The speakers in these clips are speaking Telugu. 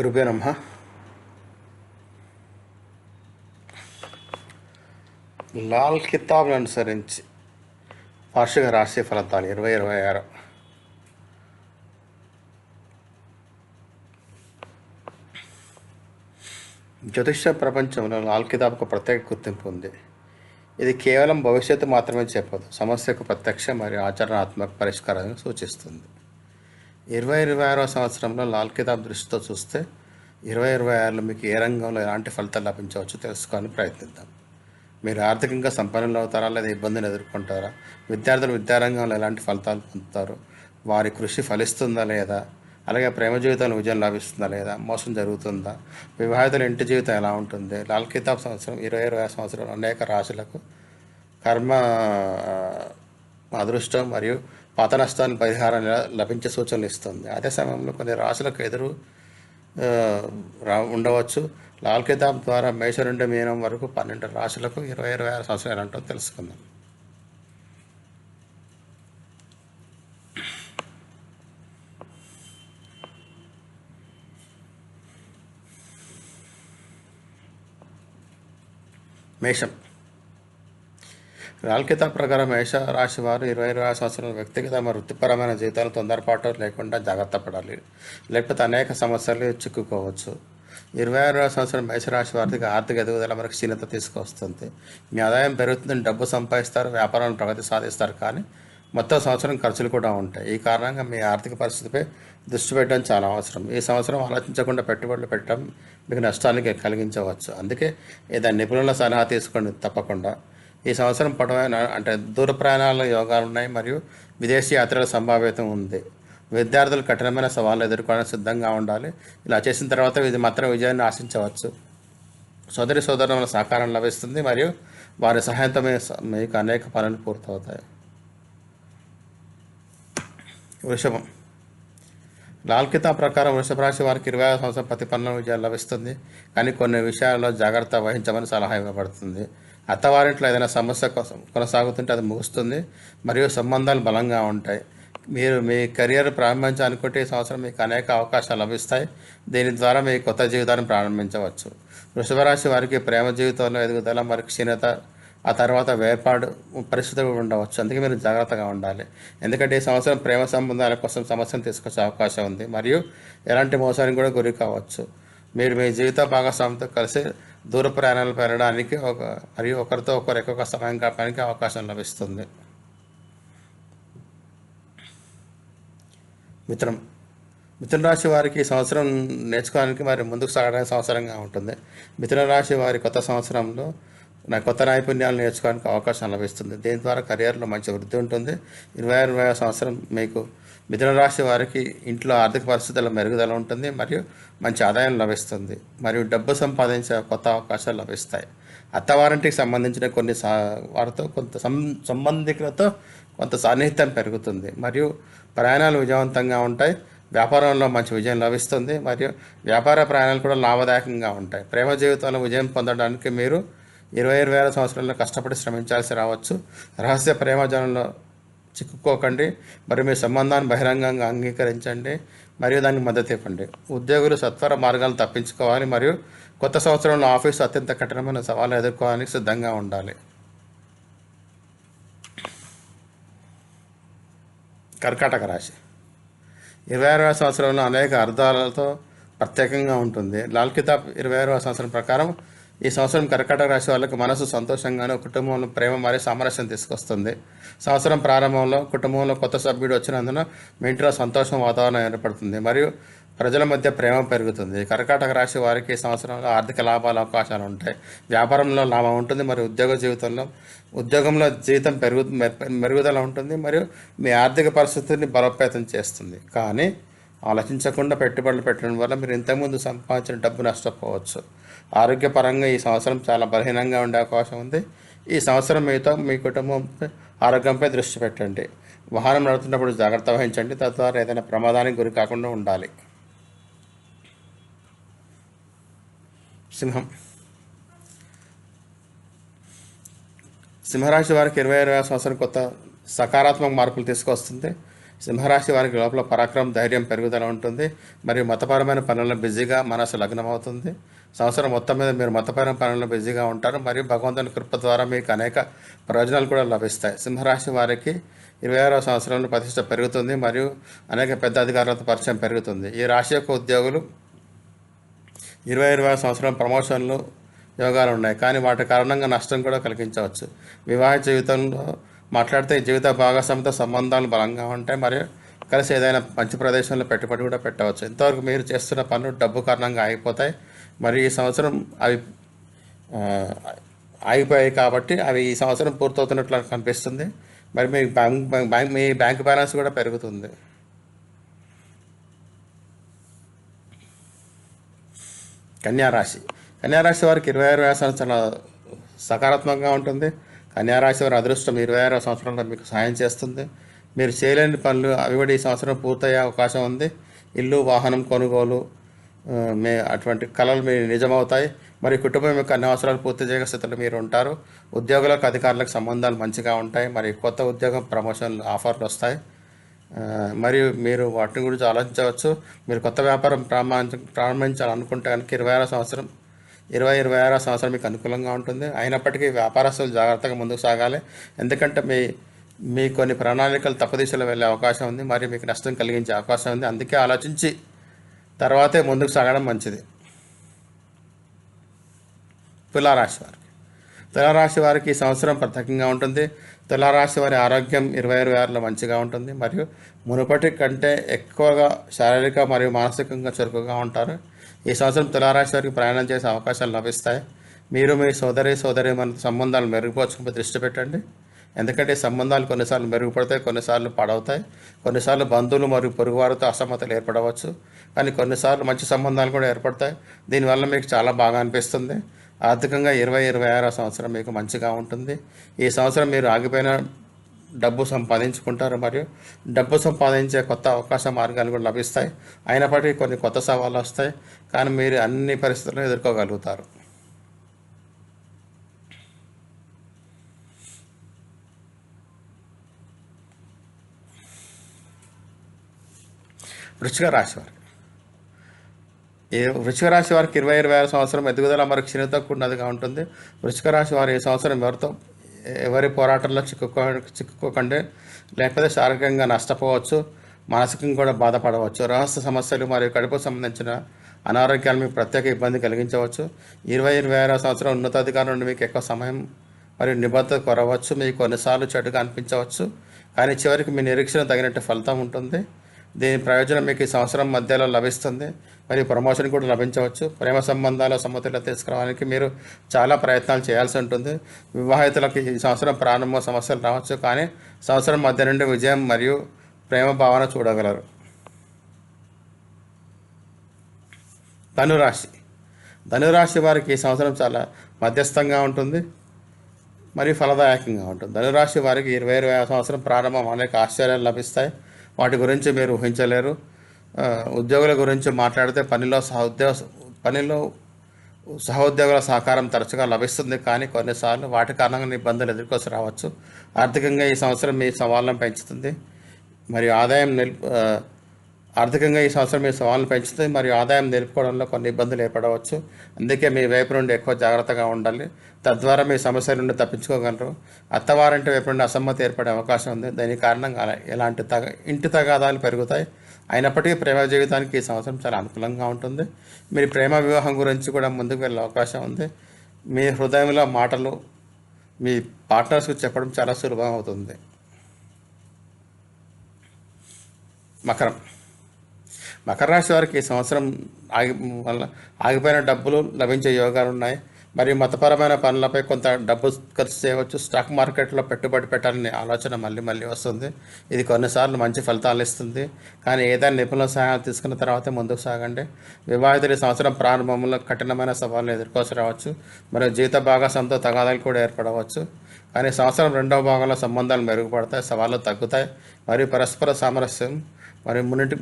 గురుభ్యో లాల్ కితాబ్ను అనుసరించి వార్షిక రాశి ఫలితాలు ఇరవై ఇరవై ఆరు. జ్యోతిష ప్రపంచంలో లాల్ కితాబ్కు ప్రత్యేక గుర్తింపు ఉంది. ఇది కేవలం భవిష్యత్తు మాత్రమే చెప్పదు. సమస్యకు ప్రత్యక్ష మరియు ఆచరణాత్మక పరిష్కారాన్ని సూచిస్తుంది. ఇరవై ఇరవై ఆరో సంవత్సరంలో లాల్ కితాబ్ దృష్టితో చూస్తే ఇరవై ఇరవై ఆరులో మీకు ఏ రంగంలో ఎలాంటి ఫలితాలు లభించవచ్చు తెలుసుకోవాలని ప్రయత్నిద్దాం. మీరు ఆర్థికంగా సంపన్నులు అవుతారా లేదా ఇబ్బందులు ఎదుర్కొంటారా? విద్యార్థులు విద్యారంగంలో ఎలాంటి ఫలితాలు పొందుతారు? వారి కృషి ఫలిస్తుందా లేదా? అలాగే ప్రేమ జీవితంలో విజయం లభిస్తుందా లేదా? మోసం జరుగుతుందా? వివాహితుల ఇంటి జీవితం ఎలా ఉంటుంది? లాల్ కితాబ్ సంవత్సరం ఇరవై ఇరవై సంవత్సరం అనేక రాశులకు కర్మ అదృష్టం మరియు పాత నష్టాన్ని పరిహారం లభించే సూచనలు ఇస్తుంది. అదే సమయంలో కొన్ని రాశులకు ఎదురు రా ఉండవచ్చు. లాల్ కితాబ్ ద్వారా మేష నుండి మీనం వరకు పన్నెండు రాశులకు ఇరవై ఇరవై ఆరు సంవత్సరాలు ఏంటో తెలుసుకుందాం. మేషం. లాల్ ప్రకారం మేష రాశి వారు ఇరవై ఇరవై సంవత్సరాల వ్యక్తిగత మరియు వృత్తిపరమైన జీవితాలు తొందరపాటు లేకుండా జాగ్రత్త పడాలి. లేకపోతే అనేక సమస్యలు చిక్కుకోవచ్చు. ఇరవై ఆరవ సంవత్సరం మేషరాశి వారికి ఆర్థిక ఎదుగుదల మనకు క్షీణత తీసుకొస్తుంది. మీ ఆదాయం పెరుగుతుంది డబ్బు సంపాదిస్తారు వ్యాపారంలో ప్రగతి సాధిస్తారు కానీ మొత్తం సంవత్సరం ఖర్చులు కూడా ఉంటాయి. ఈ కారణంగా మీ ఆర్థిక పరిస్థితిపై దృష్టి పెట్టడం చాలా అవసరం. ఈ సంవత్సరం ఆలోచించకుండా పెట్టుబడులు పెట్టడం మీకు నష్టానికి కలిగించవచ్చు. అందుకే ఏదైనా నిపుణుల సలహా తీసుకోండి తప్పకుండా. ఈ సంవత్సరం పొడవైన అంటే దూర ప్రయాణాల యోగాలు ఉన్నాయి మరియు విదేశీ యాత్రల సంభావ్యత ఉంది. విద్యార్థులు కఠినమైన సవాళ్ళు ఎదుర్కోవడానికి సిద్ధంగా ఉండాలి. ఇలా చేసిన తర్వాత ఇది మాత్రం విజయాన్ని ఆశించవచ్చు. సోదరి సోదరుల సహకారం లభిస్తుంది మరియు వారి సహాయంతో మీకు అనేక పనులు పూర్తవుతాయి. వృషభం. లాల్ కితాబ్ ప్రకారం వృషభ రాశి వారికి ఇరవై ఐదు సంవత్సరం ప్రతి పనుల విజయం లభిస్తుంది. కానీ కొన్ని విషయాల్లో జాగ్రత్త వహించమని సలహా ఇవ్వబడుతుంది. అత్తవారింట్లో ఏదైనా సమస్య కోసం కొనసాగుతుంటే అది ముగుస్తుంది. మరియు సంబంధాలు బలంగా ఉంటాయి. మీరు మీ కెరియర్ ప్రారంభించాలనుకుంటే ఈ సంవత్సరం మీకు అనేక అవకాశాలు లభిస్తాయి. దీని ద్వారా మీ కొత్త జీవితాన్ని ప్రారంభించవచ్చు. వృషభరాశి వారికి ప్రేమ జీవితంలో ఎదుగుదల మరియు క్షీణత ఆ తర్వాత వేర్పాటు పరిస్థితులు ఉండవచ్చు. అందుకే మీరు జాగ్రత్తగా ఉండాలి. ఎందుకంటే ఈ సంవత్సరం ప్రేమ సంబంధాల కోసం సమస్యను తీసుకొచ్చే అవకాశం ఉంది. మరియు ఎలాంటి మోసానికి కూడా గురి కావచ్చు. మీరు మీ జీవిత భాగస్వామితో కలిసి దూర ప్రయాణాలు పెరగడానికి ఒక మరియు ఒకరితో ఒకరు ఎక్కువ సమయం గడపడానికి అవకాశం లభిస్తుంది. మిత్రం మిథున రాశి వారికి ఈ సంవత్సరం నేర్చుకోవడానికి మరి ముందుకు సాగడానికి సంవత్సరంగా ఉంటుంది. మిథున రాశి వారి కొత్త సంవత్సరంలో నా కొత్త నైపుణ్యాలు నేర్చుకోవడానికి అవకాశం లభిస్తుంది. దీని ద్వారా కెరియర్లో మంచి వృద్ధి ఉంటుంది. ఇరవై ఇరవై సంవత్సరం మీకు మిథునరాశి వారికి ఇంట్లో ఆర్థిక పరిస్థితుల మెరుగుదల ఉంటుంది మరియు మంచి ఆదాయం లభిస్తుంది. మరియు డబ్బు సంపాదించే కొత్త అవకాశాలు లభిస్తాయి. అత్తవారింటికి సంబంధించిన కొన్ని సా వారితో కొంత సం సంబంధికులతో కొంత సాన్నిహిత్యం పెరుగుతుంది. మరియు ప్రయాణాలు విజయవంతంగా ఉంటాయి. వ్యాపారంలో మంచి విజయం లభిస్తుంది. మరియు వ్యాపార ప్రయాణాలు కూడా లాభదాయకంగా ఉంటాయి. ప్రేమ జీవితంలో విజయం పొందడానికి మీరు ఇరవై ఇరవై ఆరు సంవత్సరాల్లో కష్టపడి శ్రమించాల్సి రావచ్చు. రహస్య ప్రేమజనంలో చిక్కుకోకండి మరి మీ సంబంధాన్ని బహిరంగంగా అంగీకరించండి మరియు దానికి మద్దతు ఇవ్వండి. ఉద్యోగులు సత్వర మార్గాలు తప్పించుకోవాలి మరియు కొత్త సంవత్సరంలో ఆఫీసు అత్యంత కఠినమైన సవాళ్ళు ఎదుర్కోవడానికి సిద్ధంగా ఉండాలి. కర్కాటక రాశి. ఇరవై ఆరవ సంవత్సరంలో అనేక అర్థాలతో ప్రత్యేకంగా ఉంటుంది. లాల్ కితాబ్ ఇరవై ఆరవ సంవత్సరం ప్రకారం ఈ సంవత్సరం కర్కాటక రాశి వాళ్ళకి మనసు సంతోషంగానే కుటుంబంలో ప్రేమ మరియు సామరస్యం తీసుకొస్తుంది. సంవత్సరం ప్రారంభంలో కుటుంబంలో కొత్త సభ్యుడు వచ్చినందున మీ ఇంట్లో సంతోషం వాతావరణం ఏర్పడుతుంది. మరియు ప్రజల మధ్య ప్రేమ పెరుగుతుంది. కర్కాటక రాశి వారికి ఈ సంవత్సరంలో ఆర్థిక లాభాల అవకాశాలు ఉంటాయి. వ్యాపారంలో లాభం ఉంటుంది. మరియు ఉద్యోగ జీవితంలో ఉద్యోగంలో జీవితం పెరుగు మెరుగుదల ఉంటుంది. మరియు మీ ఆర్థిక పరిస్థితిని బలోపేతం చేస్తుంది. కానీ ఆలోచించకుండా పెట్టుబడులు పెట్టడం వల్ల మీరు ఇంతకుముందు సంపాదించిన డబ్బు నష్టపోవచ్చు. ఆరోగ్యపరంగా ఈ సంవత్సరం చాలా బలహీనంగా ఉండే అవకాశం ఉంది. ఈ సంవత్సరం మీతో మీ కుటుంబం ఆరోగ్యంపై దృష్టి పెట్టండి. వాహనం నడుతున్నప్పుడు జాగ్రత్త వహించండి. తద్వారా ఏదైనా ప్రమాదానికి గురి కాకుండా ఉండాలి. సింహం. సింహరాశి వారికి ఇరవై ఇరవై సంవత్సరం కొత్త సకారాత్మక మార్పులు తీసుకొస్తుంది. సింహరాశి వారికి లోపల పరాక్రమం ధైర్యం పెరుగుదల ఉంటుంది. మరియు మతపరమైన పనుల్లో బిజీగా మనసు లగ్నం అవుతుంది సంవత్సరం మొత్తం మీద మీరు మతపరమైన పనుల్లో బిజీగా ఉంటారు. మరియు భగవంతుని కృప ద్వారా మీకు అనేక ప్రయోజనాలు కూడా లభిస్తాయి. సింహరాశి వారికి ఇరవై ఆరవ సంవత్సరంలో ప్రతిష్ట పెరుగుతుంది. మరియు అనేక పెద్ద అధికారులతో పరిచయం పెరుగుతుంది. ఈ రాశి యొక్క ఉద్యోగులు ఇరవై ఇరవై సంవత్సరం ప్రమోషన్లు యోగాలు ఉన్నాయి. కానీ వాటి కారణంగా నష్టం కూడా కలిగించవచ్చు. వివాహ జీవితంలో మాట్లాడితే జీవిత భాగస్వామితో సంబంధాలు బలంగా ఉంటాయి మరియు కలిసి ఏదైనా మంచి ప్రదేశంలో పెట్టుబడి కూడా పెట్టవచ్చు. ఇంతవరకు మీరు చేస్తున్న పనులు డబ్బు కారణంగా ఆగిపోతాయి. మరియు ఈ సంవత్సరం అవి ఆగిపోయాయి కాబట్టి అవి ఈ సంవత్సరం పూర్తవుతున్నట్లు కనిపిస్తుంది మరి మీ బ్యాంక్ బ్యాంక్ మీ బ్యాంక్ బ్యాలెన్స్ కూడా పెరుగుతుంది. కన్యారాశి. కన్యారాశి వారికి ఇరవై ఆరు సంవత్సరం చాలా సకారాత్మకంగా ఉంటుంది. కన్యారాశి వారి అదృష్టం ఇరవై ఆరో సంవత్సరంలో మీకు సాయం చేస్తుంది. మీరు చేయలేని పనులు అవి కూడా ఈ సంవత్సరం పూర్తయ్యే అవకాశం ఉంది. ఇల్లు వాహనం కొనుగోలు మీ అటువంటి కళలు మీ నిజమవుతాయి. మరి కుటుంబం యొక్క అన్ని అవసరాలు పూర్తి చేయగల స్థితిలో మీరు ఉంటారు. ఉద్యోగులకు అధికారులకు సంబంధాలు మంచిగా ఉంటాయి. మరి కొత్త ఉద్యోగం ప్రమోషన్లు ఆఫర్లు వస్తాయి. మరియు మీరు వాటిని గురించి ఆలోచించవచ్చు. మీరు కొత్త వ్యాపారం ప్రారంభించ ప్రారంభించాలనుకుంటే కనుక ఇరవై ఆరో సంవత్సరం ఇరవై ఇరవై ఆరో సంవత్సరం మీకు అనుకూలంగా ఉంటుంది. అయినప్పటికీ వ్యాపారస్తులు జాగ్రత్తగా ముందుకు సాగాలి. ఎందుకంటే మీ మీ కొన్ని ప్రణాళికలు తప్పదిశలో వెళ్ళే అవకాశం ఉంది. మరియు మీకు నష్టం కలిగించే అవకాశం ఉంది. అందుకే ఆలోచించి తర్వాతే ముందుకు సాగడం మంచిది. తులారాశి వారికి. తులారాశి వారికి ఈ సంవత్సరం ప్రత్యేకంగా ఉంటుంది. తులారాశి వారి ఆరోగ్యం ఇరవై ఇరవై ఆరులో మంచిగా ఉంటుంది. మరియు మునుపటి కంటే ఎక్కువగా శారీరక మరియు మానసికంగా చురుకుగా ఉంటారు. ఈ సంవత్సరం తులారాశి వారికి ప్రయాణం చేసే అవకాశాలు లభిస్తాయి. మీరు మీ సోదరి సోదరి మన సంబంధాలు మెరుగుపరచుకుని దృష్టి పెట్టండి. ఎందుకంటే ఈ సంబంధాలు కొన్నిసార్లు మెరుగుపడతాయి కొన్నిసార్లు పాడవుతాయి. కొన్నిసార్లు బంధువులు మరియు పొరుగువారితో అసమ్మతలు ఏర్పడవచ్చు. కానీ కొన్నిసార్లు మంచి సంబంధాలు కూడా ఏర్పడతాయి. దీనివల్ల మీకు చాలా బాగా అనిపిస్తుంది. ఆర్థికంగా ఇరవై ఇరవై ఆరో సంవత్సరం మీకు మంచిగా ఉంటుంది. ఈ సంవత్సరం మీరు ఆగిపోయిన డబ్బు సంపాదించుకుంటారు మరియు డబ్బు సంపాదించే కొత్త అవకాశ మార్గాలు కూడా లభిస్తాయి. అయినప్పటికీ కొన్ని కొత్త సవాళ్ళు వస్తాయి కానీ మీరు అన్ని పరిస్థితులను ఎదుర్కోగలుగుతారు. వృశ్చిక రాశి వారికి. ఈ రాశి వారికి ఇరవై ఇరవై ఆరు సంవత్సరం ఎదుగుదల మరియు క్షీణత కూడినదిగా ఉంటుంది. వృశ్చిక రాశి వారు ఈ సంవత్సరం ఎవరితో ఎవరి పోరాటంలో చిక్కుకో చిక్కుకోకండి. లేకపోతే శారీరకంగా నష్టపోవచ్చు. మానసికంగా కూడా బాధపడవచ్చు. రహస్య సమస్యలు మరియు కడుపు సంబంధించిన అనారోగ్యాలు మీకు ప్రత్యేక ఇబ్బంది కలిగించవచ్చు. ఇరవై ఇరవై ఆరో సంవత్సరం ఉన్నతాధికారుల నుండి మీకు ఎక్కువ సమయం మరియు నిబద్ధత కొరవచ్చు. మీకు కొన్నిసార్లు చెడుగా అనిపించవచ్చు. కానీ చివరికి మీ నిరీక్షణ తగినట్టు ఫలితం ఉంటుంది. దీని ప్రయోజనం మీకు ఈ సంవత్సరం మధ్యలో లభిస్తుంది. మరియు ప్రమోషన్ కూడా లభించవచ్చు. ప్రేమ సంబంధాల సమతుల్యత తీసుకురావడానికి మీరు చాలా ప్రయత్నాలు చేయాల్సి ఉంటుంది. వివాహితులకు ఈ సంవత్సరం ప్రారంభ సమస్యలు రావచ్చు కానీ సంవత్సరం మధ్య నుండి విజయం మరియు ప్రేమ భావన చూడగలరు. ధనురాశి. ధనురాశి వారికి ఈ సంవత్సరం చాలా మధ్యస్థంగా ఉంటుంది. మరియు ఫలదాయకంగా ఉంటుంది. ధనురాశి వారికి ఇరవై ఇరవై సంవత్సరం ప్రారంభం అనేక ఆశ్చర్యాలు లభిస్తాయి. వాటి గురించి మీరు ఊహించలేరు. ఉద్యోగుల గురించి మాట్లాడితే పనిలో సహోద్యోగ పనిలో సహోద్యోగుల సహకారం తరచుగా లభిస్తుంది కానీ కొన్నిసార్లు వాటి కారణంగా ఇబ్బందులు ఎదుర్కొని రావచ్చు. ఆర్థికంగా ఈ సంవత్సరం మీ సవాళ్ళను పెంచుతుంది. మరియు ఆదాయం నిలుపు ఆర్థికంగా ఈ సంవత్సరం మీ సవాళ్ళను పెంచుతుంది మరియు ఆదాయం నిలుపుకోవడంలో కొన్ని ఇబ్బందులు ఏర్పడవచ్చు. అందుకే మీ వైపు నుండి ఎక్కువ జాగ్రత్తగా ఉండాలి. తద్వారా మీ సమస్య నుండి తప్పించుకోగలరు. అత్తవారింటి వైపు నుండి అసమ్మతి ఏర్పడే అవకాశం ఉంది. దీని కారణంగా అలా- తగ ఇంటి తగాదాలు పెరుగుతాయి. అయినప్పటికీ ప్రేమ జీవితానికి ఈ సంవత్సరం చాలా అనుకూలంగా ఉంటుంది. మీరు ప్రేమ వివాహం గురించి కూడా ముందుకు వెళ్ళే అవకాశం ఉంది. మీ హృదయంలో మాటలు మీ పార్ట్నర్స్కి చెప్పడం చాలా సులభం అవుతుంది. మకరం. మకర రాశి వారికి ఈ సంవత్సరం ఆగి వల్ల ఆగిపోయిన డబ్బులు లభించే యోగాలు ఉన్నాయి. మరియు మతపరమైన పనులపై కొంత డబ్బు ఖర్చు చేయవచ్చు. స్టాక్ మార్కెట్లో పెట్టుబడి పెట్టాలనే ఆలోచన మళ్ళీ మళ్ళీ వస్తుంది. ఇది కొన్నిసార్లు మంచి ఫలితాలు ఇస్తుంది. కానీ ఏదైనా నిపుణుల సహాయం తీసుకున్న తర్వాతే ముందుకు సాగండి. వివాహితులు సంవత్సరం ప్రారంభంలో కఠినమైన సవాళ్ళను ఎదుర్కోవచ్చు రావచ్చు. మరియు జీవిత భాగస్వామితో తగాదాలు కూడా ఏర్పడవచ్చు. కానీ సంవత్సరం రెండవ భాగంలో సంబంధాలు మెరుగుపడతాయి సవాళ్ళు తగ్గుతాయి. మరియు పరస్పర సామరస్యం మరి మునుటి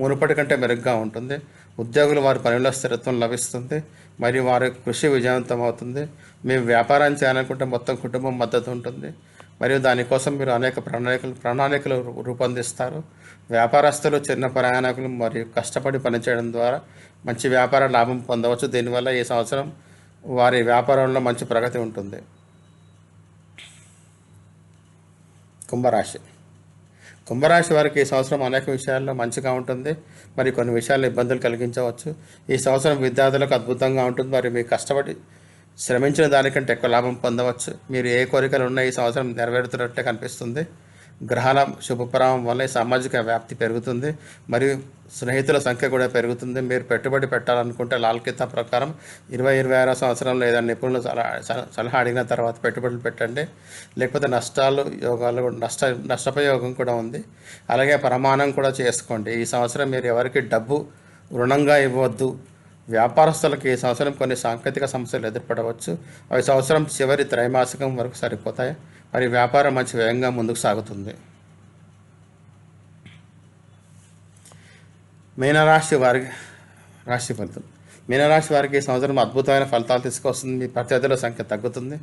మునుపటి కంటే మెరుగ్గా ఉంటుంది. ఉద్యోగులు వారి పనిలో స్థిరత్వం లభిస్తుంది. మరియు వారి కృషి విజయవంతం అవుతుంది మేము వ్యాపారం చేయాలనుకుంటే మొత్తం కుటుంబం మద్దతు ఉంటుంది. మరియు దానికోసం మీరు అనేక ప్రణాళికలు ప్రణాళికలు రూపొందిస్తారు. వ్యాపారస్తులు చిన్న ప్రయాణికులు మరియు కష్టపడి పనిచేయడం ద్వారా మంచి వ్యాపార లాభం పొందవచ్చు. దీనివల్ల ఈ సంవత్సరం వారి వ్యాపారంలో మంచి ప్రగతి ఉంటుంది. కుంభరాశి కుంభరాశి వారికి ఈ సంవత్సరం అనేక విషయాల్లో మంచిగా ఉంటుంది. మరి కొన్ని విషయాల్లో ఇబ్బందులు కలిగించవచ్చు. ఈ సంవత్సరం విద్యార్థులకు అద్భుతంగా ఉంటుంది. మరి మీరు కష్టపడి శ్రమించిన దానికంటే ఎక్కువ లాభం పొందవచ్చు. మీరు ఏ కోరికలు ఉన్నా ఈ సంవత్సరం నెరవేరుతున్నట్టే కనిపిస్తుంది. గ్రహాల శుభప్రభావం వల్ల సామాజిక వ్యాప్తి పెరుగుతుంది. మరియు స్నేహితుల సంఖ్య కూడా పెరుగుతుంది. మీరు పెట్టుబడి పెట్టాలనుకుంటే లాల్ కితా ప్రకారం ఇరవై ఇరవై ఆరో సంవత్సరంలో ఏదైనా నిపుణులు సలహా సల- సలహా అడిగిన తర్వాత పెట్టుబడులు పెట్టండి. లేకపోతే నష్టాలు యోగాలు కూడా- నష్ట నష్టపయోగం కూడా ఉంది. అలాగే ప్రమాణం కూడా చేసుకోండి. ఈ సంవత్సరం మీరు ఎవరికి డబ్బు రుణంగా ఇవ్వద్దు వ్యాపారస్తులకు ఈ సంవత్సరం కొన్ని సాంకేతిక సమస్యలు ఎదుర్పడవచ్చు. అవి సంవత్సరం చివరి త్రైమాసికం వరకు సరిపోతాయి. మరి వ్యాపారం మంచి వేగంగా ముందుకు సాగుతుంది. మీనరాశి వారి రాశి ఫలితం. మీనరాశి వారికి ఈ సంవత్సరం అద్భుతమైన ఫలితాలు తీసుకొస్తుంది. మీ ప్రత్యర్థుల సంఖ్య తగ్గుతుంది.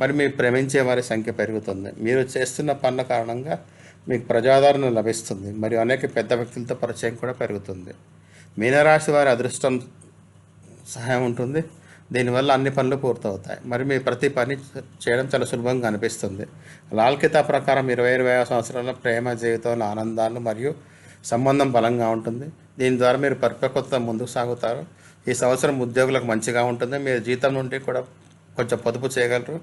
మరి మీ ప్రేమించే వారి సంఖ్య పెరుగుతుంది. మీరు చేస్తున్న పనుల కారణంగా మీకు ప్రజాదరణ లభిస్తుంది. మరియు అనేక పెద్ద వ్యక్తులతో పరిచయం కూడా పెరుగుతుంది. మీనరాశి వారి అదృష్టం సహాయం ఉంటుంది. దీనివల్ల అన్ని పనులు పూర్తవుతాయి. మరి మీ ప్రతి పని చేయడం చాలా సులభంగా అనిపిస్తుంది. లాల్ కితా ప్రకారం ఇరవై ఇరవై సంవత్సరాల ప్రేమ జీవితంలో ఆనందాలు మరియు సంబంధం బలంగా ఉంటుంది. దీని ద్వారా మీరు పరిపక్వత ముందుకు సాగుతారు. ఈ సంవత్సరం ఉద్యోగులకు మంచిగా ఉంటుంది. మీరు జీతం నుండి కూడా కొంచెం పొదుపు చేయగలరు.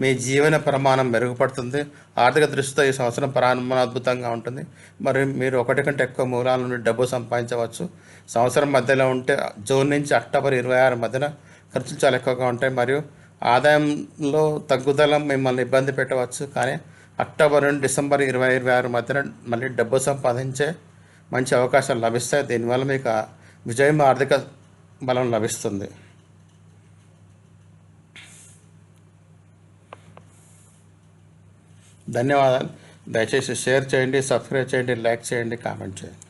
మీ జీవన ప్రమాణం మెరుగుపడుతుంది. ఆర్థిక దృష్టితో ఈ సంవత్సరం ప్రారంభం అద్భుతంగా ఉంటుంది. మరి మీరు ఒకటి కంటే ఎక్కువ మూలాల నుండి డబ్బు సంపాదించవచ్చు. సంవత్సరం మధ్యలో ఉంటే జూన్ నుంచి అక్టోబర్ ఇరవై ఆరు మధ్యన ఖర్చులు చాలా ఎక్కువగా ఉంటాయి. మరియు ఆదాయంలో తగ్గుదల మిమ్మల్ని ఇబ్బంది పెట్టవచ్చు. కానీ అక్టోబర్ నుండి డిసెంబర్ ఇరవై ఇరవై ఆరు మధ్యన మళ్ళీ డబ్బు సంపాదించే మంచి అవకాశాలు లభిస్తాయి. దీనివల్ల మీకు విజయం ఆర్థిక బలం లభిస్తుంది. ధన్యవాదాలు. దయచేసి షేర్ చేయండి సబ్స్క్రైబ్ చేయండి లైక్ చేయండి కామెంట్ చేయండి.